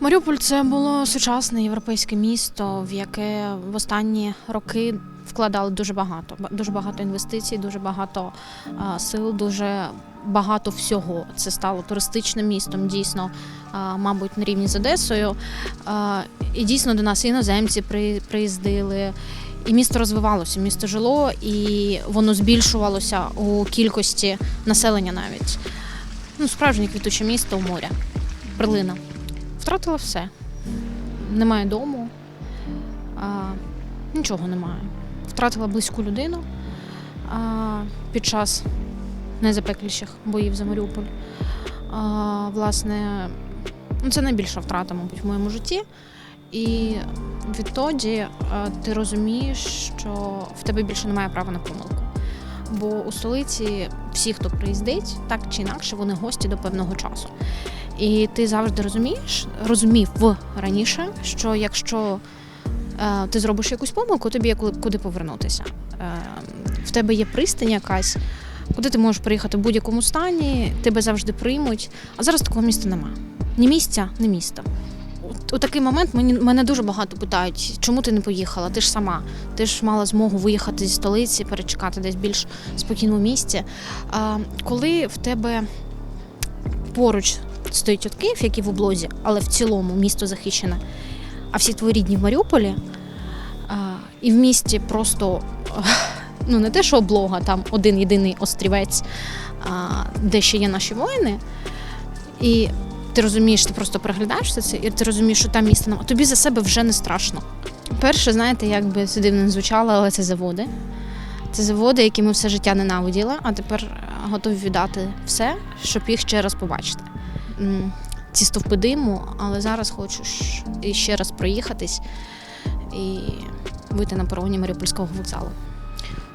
Маріуполь це було сучасне європейське місто, в яке в останні роки вкладали дуже багато. Дуже багато інвестицій, дуже багато сил, дуже багато всього. Це стало туристичним містом, дійсно, мабуть, на рівні з Одесою. І дійсно до нас іноземці при- приїздили. І місто розвивалося, місто жило, і воно збільшувалося у кількості населення навіть. Ну, справжнє квітуче місто у моря. Перлина. Втратила все. Немає дому, а, нічого немає. Втратила близьку людину а, під час найзапекліших боїв за Маріуполь. А, власне, ну, це найбільша втрата, мабуть, в моєму житті. І відтоді а, ти розумієш, що в тебе більше немає права на помилку. Бо у столиці всі, хто приїздить, так чи інакше, вони гості до певного часу. І ти завжди розумієш, розумів раніше, що якщо е, ти зробиш якусь помилку, тобі є куди повернутися. Е, в тебе є пристань якась, куди ти можеш приїхати в будь-якому стані, тебе завжди приймуть. А зараз такого міста немає. Ні місця, ні міста. У- такий момент мені мене дуже багато питають, чому ти не поїхала? Ти ж сама, ти ж мала змогу виїхати зі столиці, перечекати десь більш спокійному місці. А, коли в тебе поруч стоїть от Київ, який в облозі, але в цілому місто захищене. А всі твої рідні в Маріуполі, а, і в місті просто ну не те, що облога, там один єдиний острівець, а, де ще є наші воїни. І ти розумієш, ти просто переглядаєшся це, і ти розумієш, що там міста немає. Тобі за себе вже не страшно. Перше, знаєте, як би це дивно не звучало, але це заводи. Це заводи, які ми все життя ненавиділи, а тепер готові віддати все, щоб їх ще раз побачити. Ці стовпи диму, але зараз хочу ще раз проїхатись і вийти на пероні Маріупольського вокзалу.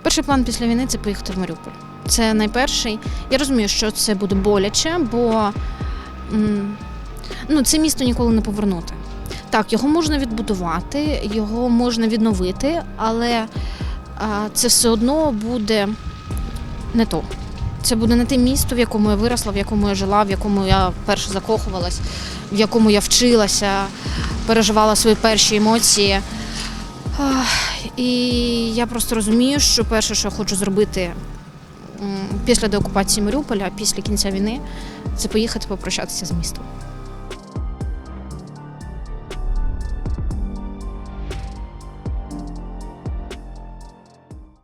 Перший план після війни це поїхати в Маріуполь. Це найперший. Я розумію, що це буде боляче, бо ну, це місто ніколи не повернути. Так, його можна відбудувати, його можна відновити, але це все одно буде не то. Це буде не те місто, в якому я виросла, в якому я жила, в якому я перше закохувалась, в якому я вчилася, переживала свої перші емоції. І я просто розумію, що перше, що я хочу зробити після деокупації Маріуполя, після кінця війни, це поїхати попрощатися з містом.